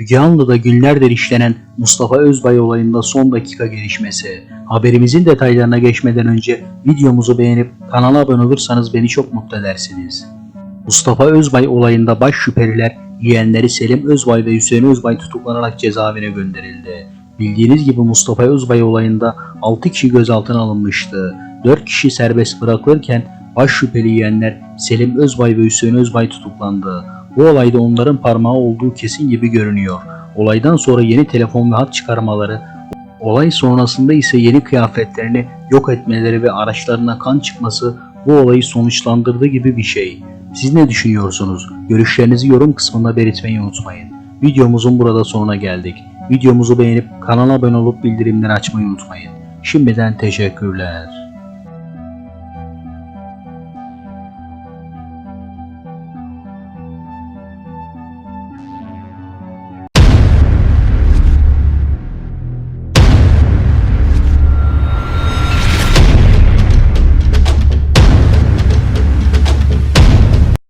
Müge Anlı'da günlerdir işlenen Mustafa Özbay olayında son dakika gelişmesi. Haberimizin detaylarına geçmeden önce videomuzu beğenip kanala abone olursanız beni çok mutlu edersiniz. Mustafa Özbay olayında baş şüpheliler yeğenleri Selim Özbay ve Hüseyin Özbay tutuklanarak cezaevine gönderildi. Bildiğiniz gibi Mustafa Özbay olayında 6 kişi gözaltına alınmıştı. 4 kişi serbest bırakılırken baş şüpheli yeğenler Selim Özbay ve Hüseyin Özbay tutuklandı. Bu olayda onların parmağı olduğu kesin gibi görünüyor. Olaydan sonra yeni telefon ve hat çıkarmaları, olay sonrasında ise yeni kıyafetlerini yok etmeleri ve araçlarına kan çıkması bu olayı sonuçlandırdığı gibi bir şey. Siz ne düşünüyorsunuz? Görüşlerinizi yorum kısmında belirtmeyi unutmayın. Videomuzun burada sonuna geldik. Videomuzu beğenip kanala abone olup bildirimleri açmayı unutmayın. Şimdiden teşekkürler.